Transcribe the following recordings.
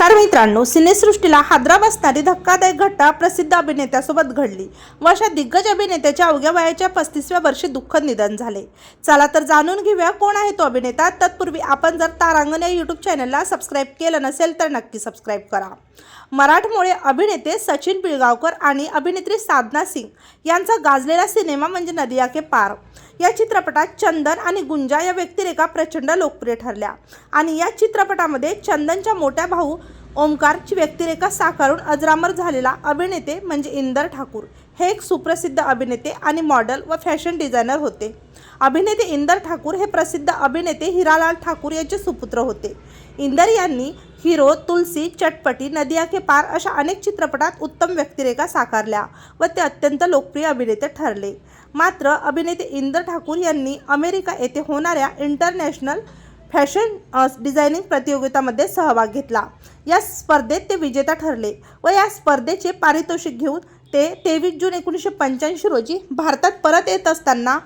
नमस्कार मित्रांनो सिनेसृष्टीला हादरा बसणारी धक्कादायक घटना प्रसिद्ध अभिनेत्यासोबत घडली. व अशा दिग्गज अभिनेत्याच्या अवघ्या वयाच्या पस्तीसव्या वर्षी दुःखद निधन झाले. चला तर जाणून घेऊया कोण आहे तो अभिनेता. तत्पूर्वी आपण जर तारांगण या यूट्यूब चॅनलला सबस्क्राईब केलं नसेल तर नक्की सबस्क्राईब करा. मराठमोळे अभिनेते सचिन पिळगावकर आणि अभिनेत्री साधना सिंग यांचा गाजलेला सिनेमा म्हणजे नदिया के पार. या चित्रपटात चंदन आणि गुंजा या व्यक्तिरेखा प्रचंड लोकप्रिय ठरल्या. आणि या चित्रपटामध्ये चंदनच्या मोठ्या भाऊ ओमकारची व्यक्तिरेखा साकारून अजरामर झालेला अभिनेते म्हणजे इंदर ठाकूर हे एक सुप्रसिद्ध अभिनेते आणि मॉडेल व फॅशन डिझायनर होते. अभिनेते इंदर ठाकूर हे प्रसिद्ध अभिनेते हिरालाल ठाकूर यांचे सुपुत्र होते. इंदर यांनी हिरो तुलसी चटपटी नदिया के पार अशा अनेक चित्रपटात उत्तम व्यक्तिरेखा साकारल्या व ते अत्यंत लोकप्रिय अभिनेते ठरले. मात्र अभिनेते इंदर ठाकूर यांनी अमेरिका येथे होणाऱ्या इंटरनॅशनल फॅशन डिझायनिंग प्रतियोगितामध्ये सहभाग घेतला. या स्पर्धेत ते विजेता ठरले व या स्पर्धेचे पारितोषिक घेऊन ते तेवीस जून एकोणीसशे पंच्याऐंशी रोजी भारतात परत येत असताना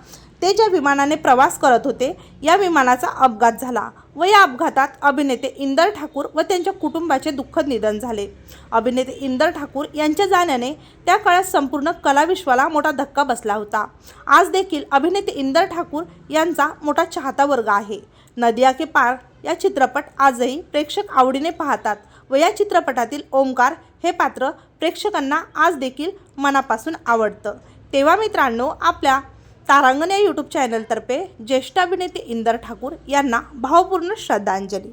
ते ज्या विमानाने प्रवास करत होते या विमानाचा अपघात झाला व या अपघातात अभिनेते इंदर ठाकूर व त्यांच्या कुटुंबाचे दुःखद निधन झाले. अभिनेते इंदर ठाकूर यांच्या जाण्याने त्या काळात संपूर्ण कलाविश्वाला मोठा धक्का बसला होता. आज देखील अभिनेते इंदर ठाकूर यांचा मोठा चाहता वर्ग आहे. नदिया के पार या चित्रपट आजही प्रेक्षक आवडीने पाहतात व या चित्रपटातील ओंकार हे पात्र प्रेक्षकांना आज देखील मनापासून आवडतं. तेव्हा मित्रांनो आपल्या तारांगण या यूट्यूब चॅनलतर्फे ज्येष्ठ अभिनेते इंदर ठाकूर यांना भावपूर्ण श्रद्धांजली.